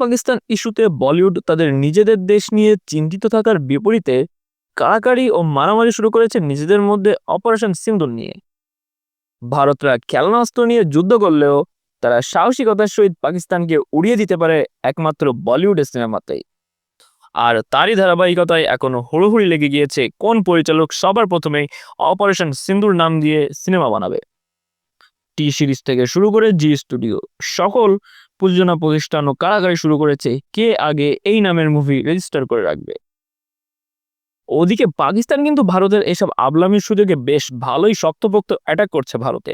পাকিস্তান ইস্যুতে বলিউড তাদের নিজেদের দেশ নিয়ে চিন্তিত থাকার বিপরীতে কাড়াকাড়ি ও মারামারি শুরু করেছে নিজেদের মধ্যে অপারেশন সিন্দুর নিয়ে। ভারতরা খেলনাস্ত্র নিয়ে যুদ্ধ করলেও তারা সাহসিকতার সহিত পাকিস্তানকে উড়িয়ে দিতে পারে একমাত্র বলিউডের সিনেমাতেই। আর তারই ধারাবাহিকতায় এখনও হুড়োহুড়ি লেগে গিয়েছে কোন পরিচালক সবার প্রথমেই অপারেশন সিন্দুর নাম দিয়ে সিনেমা বানাবে। টি সিরিজ থেকে শুরু করে জি স্টুডিও সকল প্রযোজনা প্রতিষ্ঠান ও কারাগারে শুরু করেছে কে আগে এই নামের মুভি রেজিস্টার করে রাখবে। ওদিকে পাকিস্তান কিন্তু ভারতের এসব আবলামির সুযোগে বেশ ভালোই শক্তপোক্ত অ্যাটাক করছে ভারতে।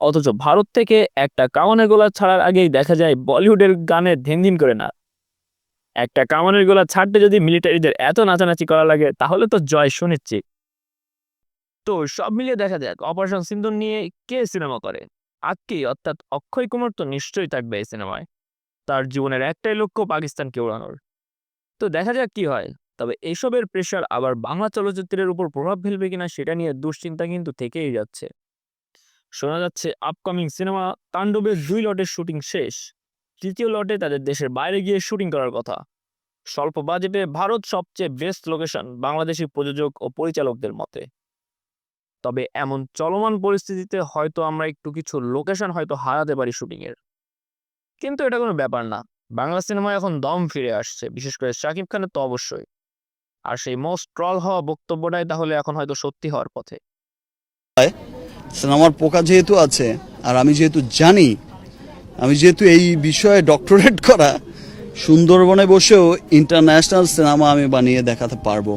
অথচ ভারত থেকে একটা কামানের গোলা ছাড়ার আগেই দেখা যায় বলিউডের গানে ধিন করে না। একটা কামানের গোলা ছাড়তে যদি মিলিটারিদের এত নাচানাচি করা লাগে, তাহলে তো জয় সুনিশ্চিত। তো সব মিলিয়ে দেখা যাক অপারেশন সিন্ধুর নিয়ে কে সিনেমা করে? আজকেই অর্থাৎ অক্ষয় কুমার তো নিশ্চয়ই থাকবে এই সিনেমায়। তার জীবনের একটাই লক্ষ্য পাকিস্তানকে ওড়ানোর। তো দেখা যাক কি হয়। তবে এসবের প্রেশার আবার বাংলা চলচ্চিত্রের উপর প্রভাব ফেলবে কিনা সেটা নিয়ে দুশ্চিন্তা কিন্তু থেকেই যাচ্ছে। শোনা যাচ্ছে আপকামিং সিনেমা তাণ্ডবের দুই লটের শুটিং শেষ। তৃতীয় লটে তাদের দেশের বাইরে গিয়ে শুটিং করার কথা। স্বল্প বাজেটে ভারত সবচেয়ে বেস্ট লোকেশন বাংলাদেশি প্রযোজক ও পরিচালকদের মতে। তবে এমন চলমান পরিস্থিতিতে হয়তো আমরা একটু কিছু লোকেশন হয়তো হারাতে পারি শুটিংয়ের কিন্তু এটা কোনো ব্যাপার না। বাংলা সিনেমায় এখন দম ফিরে আসছে, বিশেষ করে শাকিব খানের তো অবশ্যই। আর সেই মোস্ট ট্রল হওয়া বক্তব্যটাই তাহলে এখন হয়তো সত্যি হওয়ার পথে। সিনেমার পোকা যেহেতু আছে, আর আমি যেহেতু জানি আমি যেহেতু এই বিষয়ে ডক্টরেট করা সুন্দরবনে বসেও ইন্টারন্যাশনাল সিনেমা আমি বানিয়ে দেখাতে পারব।